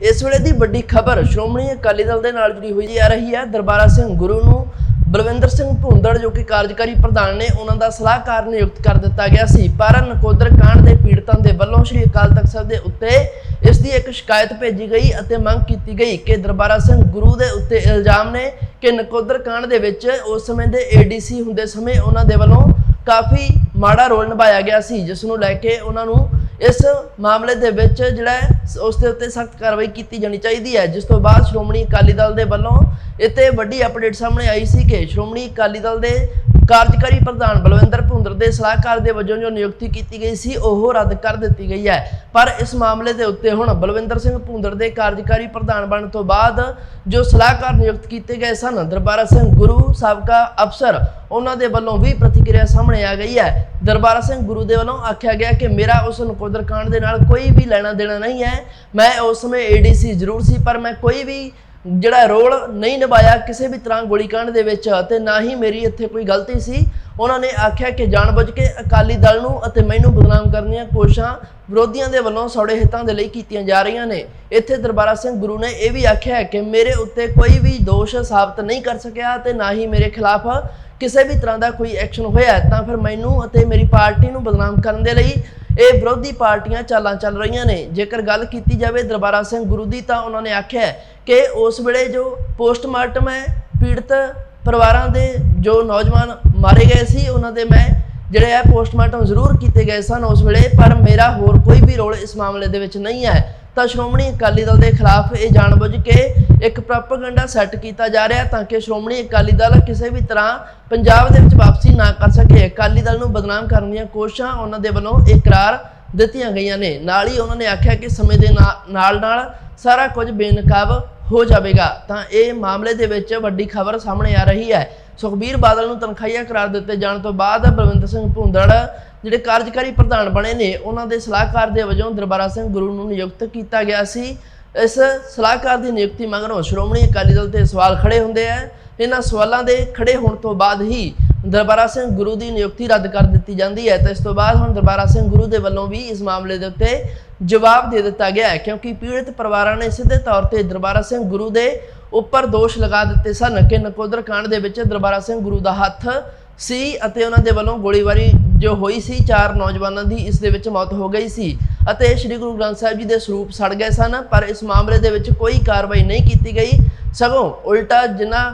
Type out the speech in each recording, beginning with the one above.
ਇਸ ਵੇਲੇ ਦੀ ਵੱਡੀ ਖਬਰ ਸ਼੍ਰੋਮਣੀ ਅਕਾਲੀ ਦਲ ਦੇ ਨਾਲ ਜੁੜੀ ਹੋਈ ਆ ਰਹੀ ਹੈ। ਦਰਬਾਰਾ ਸਿੰਘ ਗੁਰੂ ਨੂੰ ਬਲਵਿੰਦਰ ਸਿੰਘ ਭੁੰਦੜ ਜੋ ਕਿ ਕਾਰਜਕਾਰੀ ਪ੍ਰਧਾਨ ਨੇ, ਉਹਨਾਂ ਦਾ ਸਲਾਹਕਾਰ ਨਿਯੁਕਤ ਕਰ ਦਿੱਤਾ ਗਿਆ ਸੀ। ਪਰ ਨਕੋਦਰ ਕਾਂਡ ਦੇ ਪੀੜਤਾਂ ਦੇ ਵੱਲੋਂ ਸ਼੍ਰੀ ਅਕਾਲ ਤਖਤ ਸਾਹਿਬ ਦੇ ਉੱਤੇ ਇਸ ਦੀ ਇੱਕ ਸ਼ਿਕਾਇਤ ਭੇਜੀ ਗਈ ਅਤੇ ਮੰਗ ਕੀਤੀ ਗਈ ਕਿ ਦਰਬਾਰਾ ਸਿੰਘ ਗੁਰੂ ਦੇ ਉੱਤੇ ਇਲਜ਼ਾਮ ਨੇ ਕਿ ਨਕੋਦਰ ਕਾਂਡ ਦੇ ਵਿੱਚ ਉਸ ਸਮੇਂ ਦੇ ਏਡੀਸੀ ਹੁੰਦੇ ਸਮੇਂ ਉਹਨਾਂ ਦੇ ਵੱਲੋਂ ਕਾਫੀ ਮਾੜਾ ਰੋਲ ਨਿਭਾਇਆ ਗਿਆ ਸੀ, ਜਿਸ ਨੂੰ ਲੈ ਕੇ ਉਹਨਾਂ ਨੂੰ ਇਸ ਮਾਮਲੇ ਦੇ ਵਿੱਚ ਜਿਹੜਾ ਉਸ ਦੇ ਉੱਤੇ ਸਖਤ ਕਾਰਵਾਈ ਕੀਤੀ ਜਾਣੀ ਚਾਹੀਦੀ ਹੈ, ਜਿਸ ਤੋਂ ਬਾਅਦ ਸ਼੍ਰੋਮਣੀ ਅਕਾਲੀ ਦਲ ਦੇ ਵੱਲੋਂ ਇੱਥੇ ਵੱਡੀ ਅਪਡੇਟ ਸਾਹਮਣੇ ਆਈ ਸੀ ਕਿ ਸ਼੍ਰੋਮਣੀ ਅਕਾਲੀ ਦਲ ਦੇ ਕਾਰਜਕਾਰੀ ਪ੍ਰਧਾਨ ਬਲਵਿੰਦਰ ਭੁੰਦਰ ਦੇ ਸਲਾਹਕਾਰ ਦੇ ਵਜੋਂ ਜੋ ਨਿਯੁਕਤੀ ਕੀਤੀ ਗਈ ਸੀ, ਉਹ ਰੱਦ ਕਰ ਦਿੱਤੀ ਗਈ ਹੈ। ਪਰ ਇਸ ਮਾਮਲੇ ਦੇ ਉੱਤੇ ਹੁਣ ਬਲਵਿੰਦਰ ਸਿੰਘ ਭੁੰਦਰ ਦੇ ਕਾਰਜਕਾਰੀ ਪ੍ਰਧਾਨ ਬਣਨ ਤੋਂ ਬਾਅਦ ਜੋ ਸਲਾਹਕਾਰ ਨਿਯੁਕਤ ਕੀਤੇ ਗਏ ਸਨ, ਦਰਬਾਰਾ ਸਿੰਘ ਗੁਰੂ ਸਾਬਕਾ ਅਫਸਰ, ਉਹਨਾਂ ਦੇ ਵੱਲੋਂ ਵੀ ਪ੍ਰਤੀਕਿਰਿਆ ਸਾਹਮਣੇ ਆ ਗਈ ਹੈ। ਦਰਬਾਰਾ ਸਿੰਘ ਗੁਰੂ ਦੇ ਵੱਲੋਂ ਆਖਿਆ ਗਿਆ ਕਿ ਮੇਰਾ ਉਸ ਨਕੋਦਰ ਕਾਂਡ ਦੇ ਨਾਲ ਕੋਈ ਵੀ ਲੈਣਾ ਦੇਣਾ ਨਹੀਂ ਹੈ। ਮੈਂ ਉਸ ਸਮੇਂ ਏਡੀਸੀ ਜ਼ਰੂਰ ਸੀ, ਪਰ ਮੈਂ ਕੋਈ ਵੀ ਜਿਹੜਾ ਰੋਲ ਨਹੀਂ ਨਿਭਾਇਆ ਕਿਸੇ ਵੀ ਤਰ੍ਹਾਂ ਗੋਲੀकांड ਦੇ ਵਿੱਚ ਅਤੇ ਨਾ ਹੀ ਮੇਰੀ ਇੱਥੇ ਕੋਈ ਗਲਤੀ ਸੀ। ਉਹਨਾਂ ਨੇ ਆਖਿਆ ਕਿ ਜਾਣਬੁੱਝ ਕੇ ਅਕਾਲੀ ਦਲ ਨੂੰ ਅਤੇ ਮੈਨੂੰ ਬਦਨਾਮ ਕਰਨ ਦੀਆਂ ਕੋਸ਼ਿਸ਼ਾਂ ਵਿਰੋਧੀਆਂ ਦੇ ਵੱਲੋਂ ਸੌੜੇ ਹਿੱਤਾਂ ਦੇ ਲਈ ਕੀਤੀਆਂ ਜਾ ਰਹੀਆਂ ਨੇ। ਇੱਥੇ ਦਰਬਾਰਾ ਸਿੰਘ ਗੁਰੂ ਨੇ ਇਹ ਵੀ ਆਖਿਆ ਕਿ ਮੇਰੇ ਉੱਤੇ ਕੋਈ ਵੀ ਦੋਸ਼ ਸਾਬਤ ਨਹੀਂ ਕਰ ਸਕਿਆ ਤੇ ਨਾ ਹੀ ਮੇਰੇ ਖਿਲਾਫ ਕਿਸੇ ਵੀ ਤਰ੍ਹਾਂ ਦਾ ਕੋਈ ਐਕਸ਼ਨ ਹੋਇਆ। ਤਾਂ ਫਿਰ ਮੈਨੂੰ ਅਤੇ ਮੇਰੀ ਪਾਰਟੀ ਨੂੰ ਬਦਨਾਮ ਕਰਨ ਦੇ ਲਈ ਇਹ ਵਿਰੋਧੀ ਪਾਰਟੀਆਂ ਚਾਲਾਂ ਚੱਲ ਰਹੀਆਂ ਨੇ। ਜੇਕਰ ਗੱਲ ਕੀਤੀ ਜਾਵੇ ਦਰਬਾਰਾ ਸਿੰਘ ਗੁਰੂ ਦੀ, ਤਾਂ ਉਹਨਾਂ ਨੇ ਆਖਿਆ ਕਿ ਉਸ ਵੇਲੇ ਜੋ ਪੋਸਟਮਾਰਟਮ ਹੈ, ਪੀੜਤ ਪਰਿਵਾਰਾਂ ਦੇ ਜੋ ਨੌਜਵਾਨ ਮਾਰੇ ਗਏ ਸੀ, ਉਹਨਾਂ ਦੇ ਮੈਂ ਜਿਹੜੇ ਹੈ ਪੋਸਟਮਾਰਟਮ ਜ਼ਰੂਰ ਕੀਤੇ ਗਏ ਸਨ ਉਸ ਵੇਲੇ, ਪਰ ਮੇਰਾ ਹੋਰ ਕੋਈ ਵੀ ਰੋਲ ਇਸ ਮਾਮਲੇ ਦੇ ਵਿੱਚ ਨਹੀਂ ਹੈ। ਤਾਂ ਸ਼੍ਰੋਮਣੀ ਅਕਾਲੀ ਦਲ ਦੇ ਖਿਲਾਫ ਇਹ ਜਾਣਬੁੱਝ ਕੇ ਇੱਕ ਪ੍ਰੋਪਗੈਂਡਾ ਸੈੱਟ ਕੀਤਾ ਜਾ ਰਿਹਾ ਤਾਂ ਕਿ ਸ਼੍ਰੋਮਣੀ ਅਕਾਲੀ ਦਲ ਕਿਸੇ ਵੀ ਤਰ੍ਹਾਂ ਪੰਜਾਬ ਦੇ ਵਿੱਚ ਵਾਪਸੀ ਨਾ ਕਰ ਸਕੇ। ਅਕਾਲੀ ਦਲ ਨੂੰ ਬਦਨਾਮ ਕਰਨ ਦੀਆਂ ਕੋਸ਼ਿਸ਼ਾਂ ਉਹਨਾਂ ਦੇ ਵੱਲੋਂ ਇਕਰਾਰ ਦਿੱਤੀਆਂ ਗਈਆਂ ਨੇ। ਨਾਲ ਹੀ ਉਹਨਾਂ ਨੇ ਆਖਿਆ ਕਿ ਸਮੇਂ ਦੇ ਨਾ- ਨਾਲ ਨਾਲ ਸਾਰਾ ਕੁਝ ਬੇਨਕਾਬ ਹੋ ਜਾਵੇਗਾ। ਤਾਂ ਇਹ ਮਾਮਲੇ ਦੇ ਵਿੱਚ ਵੱਡੀ ਖਬਰ ਸਾਹਮਣੇ ਆ ਰਹੀ ਹੈ। ਸੁਖਬੀਰ ਬਾਦਲ ਨੂੰ ਤਨਖਾਹੀਆ ਕਰਾਰ ਦਿੱਤੇ ਜਾਣ ਤੋਂ ਬਾਅਦ ਬਲਵਿੰਦਰ ਸਿੰਘ ਭੁੰਦੜ, ਜਿਹੜੇ ਕਾਰਜਕਾਰੀ ਪ੍ਰਧਾਨ ਬਣੇ ਨੇ, ਉਹਨਾਂ ਦੇ ਸਲਾਹਕਾਰ ਦੇ ਵਜੋਂ ਦਰਬਾਰਾ ਸਿੰਘ ਗੁਰੂ ਨੂੰ ਨਿਯੁਕਤ ਕੀਤਾ ਗਿਆ ਸੀ। ਇਸ ਸਲਾਹਕਾਰ ਦੀ ਨਿਯੁਕਤੀ ਮਗਰੋਂ ਸ਼੍ਰੋਮਣੀ ਅਕਾਲੀ ਦਲ ਤੇ ਸਵਾਲ ਖੜੇ ਹੁੰਦੇ ਆ। ਇਹਨਾਂ ਸਵਾਲਾਂ ਦੇ ਖੜੇ ਹੋਣ ਤੋਂ ਬਾਅਦ ਹੀ ਦਰਬਾਰਾ ਸਿੰਘ ਗੁਰੂ ਦੀ ਨਿਯੁਕਤੀ ਰੱਦ ਕਰ ਦਿੱਤੀ ਜਾਂਦੀ ਹੈ ਤੇ ਇਸ ਤੋਂ ਬਾਅਦ ਹੁਣ ਦਰਬਾਰਾ ਸਿੰਘ ਗੁਰੂ ਦੇ ਵੱਲੋਂ ਵੀ ਇਸ ਮਾਮਲੇ ਦੇ ਉੱਤੇ ਜਵਾਬ ਦੇ ਦਿੱਤਾ ਗਿਆ ਹੈ, ਕਿਉਂਕਿ ਪੀੜਤ ਪਰਿਵਾਰਾਂ ਨੇ ਸਿੱਧੇ ਤੌਰ ਤੇ ਦਰਬਾਰਾ ਸਿੰਘ ਗੁਰੂ ਦੇ ਉੱਪਰ ਦੋਸ਼ ਲਗਾ ਦਿੱਤੇ ਸਨ ਕਿ ਨਕੋਦਰ ਕਾਂਡ ਦੇ ਵਿੱਚ ਦਰਬਾਰਾ ਸਿੰਘ ਗੁਰੂ ਦਾ ਹੱਥ ਸੀ ਅਤੇ ਉਹਨਾਂ ਦੇ ਵੱਲੋਂ ਗੋਲੀਬਾਰੀ ਜੋ ਹੋਈ ਸੀ, ਚਾਰ ਨੌਜਵਾਨਾਂ ਦੀ ਇਸ ਦੇ ਵਿੱਚ ਮੌਤ ਹੋ ਗਈ ਸੀ ਅਤੇ ਸ੍ਰੀ ਗੁਰੂ ਗ੍ਰੰਥ ਸਾਹਿਬ ਜੀ ਦੇ ਸਰੂਪ ਸੜ ਗਏ ਸਨ, ਪਰ ਇਸ ਮਾਮਲੇ ਦੇ ਵਿੱਚ ਕੋਈ ਕਾਰਵਾਈ ਨਹੀਂ ਕੀਤੀ ਗਈ। ਸਗੋਂ ਉਲਟਾ ਜਿਨ੍ਹਾਂ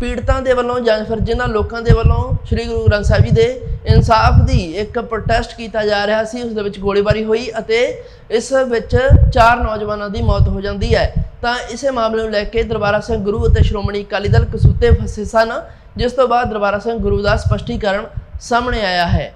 ਪੀੜਤਾਂ ਦੇ ਵੱਲੋਂ ਜਾਂ ਫਿਰ ਜਿਨ੍ਹਾਂ ਲੋਕਾਂ ਦੇ ਵੱਲੋਂ ਸ੍ਰੀ ਗੁਰੂ ਗ੍ਰੰਥ ਸਾਹਿਬ ਜੀ ਦੇ ਇਨਸਾਫ ਦੀ ਇੱਕ ਪ੍ਰੋਟੈਸਟ ਕੀਤਾ ਜਾ ਰਿਹਾ ਸੀ, ਉਸ ਦੇ ਵਿੱਚ ਗੋਲੀਬਾਰੀ ਹੋਈ ਅਤੇ ਇਸ ਵਿੱਚ ਚਾਰ ਨੌਜਵਾਨਾਂ ਦੀ ਮੌਤ ਹੋ ਜਾਂਦੀ ਹੈ। ਤਾਂ ਇਸੇ ਮਾਮਲੇ ਨੂੰ ਲੈ ਕੇ ਦਰਬਾਰਾ ਸਿੰਘ ਗੁਰੂ ਅਤੇ ਸ਼੍ਰੋਮਣੀ ਅਕਾਲੀ ਦਲ ਕਸੂਤੇ ਫਸੇ ਸਨ, ਜਿਸ ਤੋਂ ਬਾਅਦ ਦਰਬਾਰਾ ਸਿੰਘ ਗੁਰੂ ਦਾ ਸਪਸ਼ਟੀਕਰਨ ਸਾਹਮਣੇ ਆਇਆ ਹੈ।